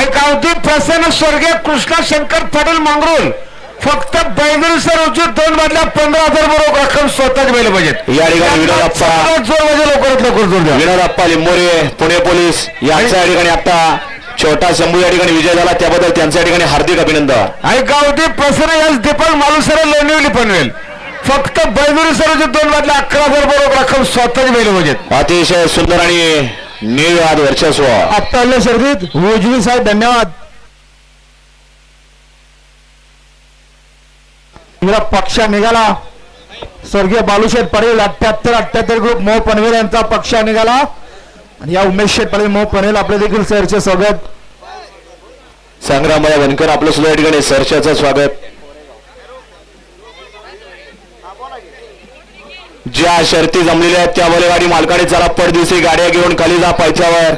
ऐकावती प्रसन्न स्वर्गीय कृष्णा शंकर पाटील मंगरुळ फक्त battery sir उचित दोन मधल्या पंधरा हजार बरोबर रक्कम स्वतःच मिळाली पाहिजेत. या ठिकाणी विनोद अप्पा. जोर म्हणजे लवकरात लवकर जोर द्या. विनोद अप्पा लिंबोरे पुणे पोलीस यांच्या या ठिकाणी आता छोटा शंभू या ठिकाणी विजय झाला. त्याबद्दल त्यांच्या ठिकाणी हार्दिक अभिनंदन. ऐकावती प्रसन्न याच दीपक मालुसर लोणिवली पनवेल. फक्त बैदुरी सर उचित दोन मधल्या अकरा हजार बरोबर रक्कम स्वतःच मिळाली पाहिजेत. अतिशय सुंदर आणि निर्वाद वर्चस्व आता आल्या शर्दीत उजवी साहेब धन्यवाद. पक्ष निघाला. स्वर्गीय बालूशेठ पटेल अठ्याहत्तर अठ्याहत्तर ग्रुप मोह पनवेल यांचा पक्ष निघाला. आणि या उमेश शेठ पटेल मोह पनवेल आपले देखील सरचे स्वागत. संग्रामबाई वनकर आपलं सुद्धा या ठिकाणी सरच्याचं स्वागत. ज्या शर्ती जमलेल्या आहेत त्या बैलगाडी मालकाने चला पडदिवशी गाड्या घेऊन खाली जा पायथ्यावर.